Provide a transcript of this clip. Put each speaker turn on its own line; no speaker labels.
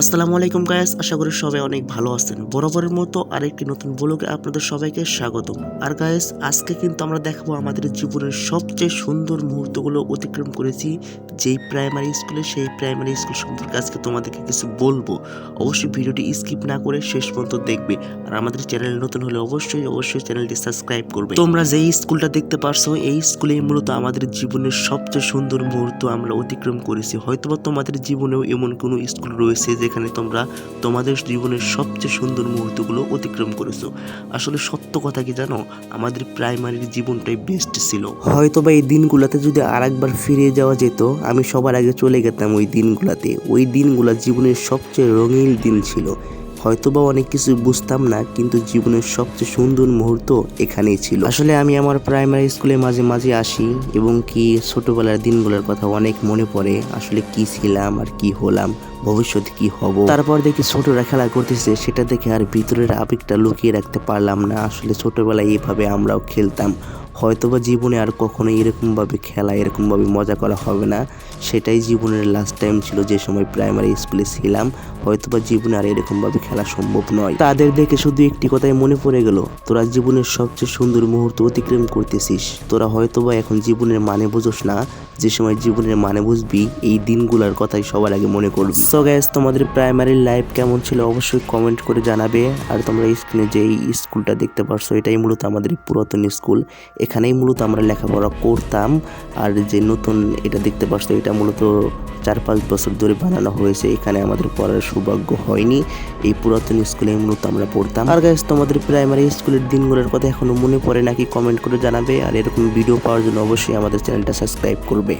আসসালামু আলাইকুম গায়াস আশা করি সবাই অনেক ভালো আছেন। বরাবরের মতো আরেকটি নতুন ব্লগে আপনাদের সবাইকে স্বাগতম। আর গায়াস আজকে কিন্তু আমরা দেখাবো আমাদের জীবনের সবচেয়ে সুন্দর মুহূর্তগুলো অতিক্রম করেছি যেই প্রাইমারি স্কুলে সেই প্রাইমারি স্কুল সম্পর্কে আজকে তোমাদেরকে কিছু বলব। অবশ্যই ভিডিওটি স্কিপ না করে শেষ পর্যন্ত দেখবে। আর আমাদের চ্যানেল নতুন হলে অবশ্যই অবশ্যই চ্যানেলটি সাবস্ক্রাইব করবে। তোমরা যেই স্কুলটা দেখতে পারছ, এই স্কুলেই মূলত আমাদের জীবনের সবচেয়ে সুন্দর মুহূর্ত আমরা অতিক্রম করেছি। হয়তোবা তোমাদের জীবনেও এমন কোনো স্কুল রয়েছে যেখানে তোমরা তোমাদের জীবনের সবচেয়ে সুন্দর মুহূর্তগুলো অতিক্রম করেছ। আসলে সত্য কথা কি জানো? আমাদের প্রাইমারির জীবনটাই বেস্ট ছিল। হয়তো বা এই দিনগুলোতে যদি আরেকবার ফিরে যাওয়া যেত, আমি সবার আগে চলে গেতাম ওই দিনগুলোতে। ওই দিনগুলো জীবনের সবচেয়ে রঙিন দিন ছিল। হয়তোবা অনেক কিছু বুঝতাম না, কিন্তু জীবনের সবচেয়ে সুন্দর মুহূর্ত এখানেই ছিল। আসলে আমি আমার প্রাইমারি স্কুলে মাঝে মাঝে আসি এবং কি ছোটবেলার দিনগুলোর কথা অনেক মনে পড়ে, আসলে কি ছিলাম আর কি হলাম ভবিষ্যতে কি হব। তারপর দেখি ছোটরা খেলা করতেছে, সেটা দেখে আর ভিতরের আবেগটা লুকিয়ে রাখতে পারলাম না। আসলে ছোটবেলায় এভাবে আমরাও খেলতাম। হয়তোবা জীবনে আর কখনো এরকমভাবে খেলা, এরকমভাবে মজা করা হবে না। সেটাই জীবনের লাস্ট টাইম ছিল যে সময় প্রাইমারি স্কুলে ছিলাম। হয়তোবা জীবনে আর এরকমভাবে খেলা সম্ভব নয়। তাদের দেখে শুধু একটি কথাই মনে পড়ে গেল, তোরা জীবনের সবচেয়ে সুন্দর মুহূর্ত অতিক্রম করতেছিস। তোরা হয়তোবা এখন জীবনের মানে বুঝোস না। যে সময় জীবনের মানে বুঝবি, এই দিনগুলোর কথাই সবার আগে মনে করবি। সো গ্যাস তোমাদের প্রাইমারি লাইফ কেমন ছিল অবশ্যই কমেন্ট করে জানাবে। আর তোমরা স্ক্রিনে যে স্কুলটা দেখতে পারছ, এটাই মূলত আমাদের পুরাতন স্কুল এখানেই মূলত আমরা লেখাপড়া করতাম। আর যে নতুন এটা দেখতে পাচ্ছ, এটা মূলত চার পাঁচ বছর ধরে বানানো হয়েছে। এখানে আমাদের পড়ার সৌভাগ্য হয়নি। এই পুরাতন স্কুলে মূলত আমরা পড়তাম। আর গাইস তোমাদের প্রাইমারি স্কুলের দিনগুলোর কথা এখনও মনে পড়ে নাকি? কমেন্ট করে জানাবে। আর এরকম ভিডিও পাওয়ার জন্য অবশ্যই আমাদের চ্যানেলটা সাবস্ক্রাইব করবে।